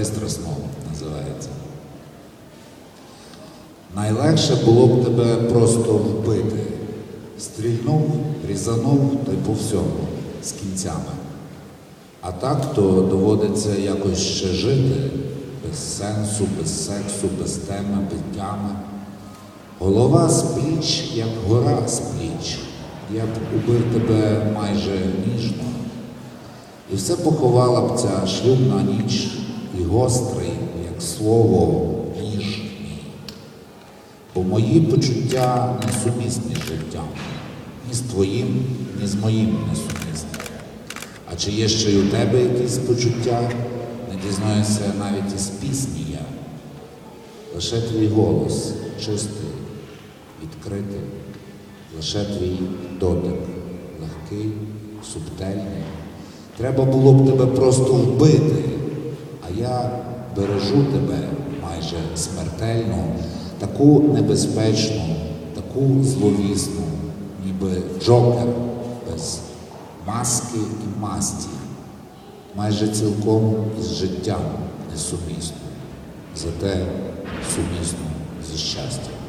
Пристрасно називається. Найлегше було б тебе просто вбити. Стрільнув, різанув та й по всьому з кінцями. А так то доводиться якось ще жити без сенсу, без сексу, без теми, без тями. Голова з пліч, як гора з пліч. Я б убив тебе майже ніжно. І все поховала б ця шлюбна ніч і гострий, як слово, ніж мій. Бо мої почуття несумісні з життям, ні з твоїм, ні з моїм несумісні. А чи є ще й у тебе якісь почуття, не дізнаюся навіть із пісні я. Лише твій голос чистий, відкритий, лише твій дотик, легкий, субтельний. Треба було б тебе просто вбити, я бережу тебе майже смертельно, таку небезпечну, таку зловісну, ніби джокер без маски і масті, майже цілком із життям несумісно, зате сумісно зі щастям.